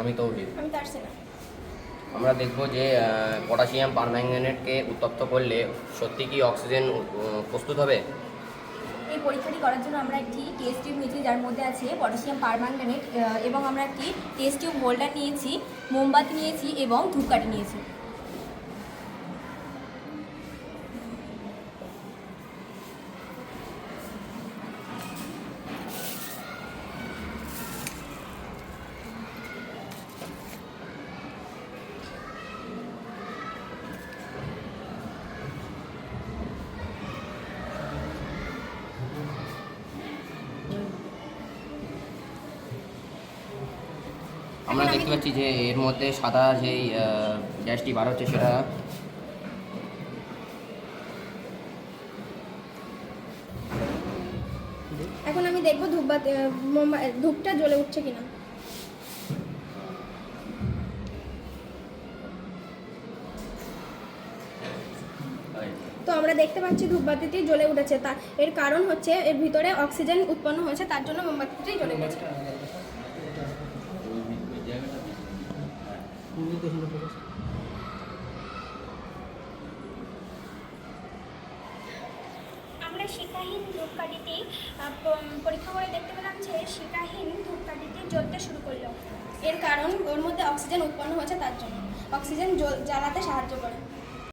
আমি তৌহিদ। আমি তারসেনা। আমরা দেখব যে পটাশিয়াম পারম্যাঙ্গানেটকে উত্তপ্ত করলে সত্যি কি অক্সিজেন প্রস্তুত হবে? এই পরীক্ষাটি করার জন্য আমরা একটি টেস্ট টিউব নিয়েছি যার মধ্যে আছে পটাশিয়াম পারম্যাঙ্গানেট এবং আমরা একটি টেস্ট টিউব হোল্ডার নিয়েছি মোমবাতি নিয়েছি এবং ধূপকাঠি নিয়েছি। আমরা দেখতে পাচ্ছি যে এর মধ্যে সাদা যেই গ্যাসটি বার হচ্ছে সেটা এখন আমি দেখব ধূপটা জ্বলে উঠছে কিনা। তো আমরা দেখতে পাচ্ছি ধূপবাতিটি জ্বলে উঠেছে। তা, এর কারণ হচ্ছে এর ভিতরে অক্সিজেন উৎপন্ন হয়েছে, তার জন্য মোমবাতিটি জ্বলে উঠেছে। আমরা শিকাহীন প- পরীক্ষা করে দেখতে পেলাম যে শিকাহীন ধূপকাঠিটি জ্বলতে শুরু করল। এর কারণ ওর মধ্যে অক্সিজেন উৎপন্ন হয়েছে তার জন্য। অক্সিজেন জ্বল- জ্বালাতে সাহায্য করে।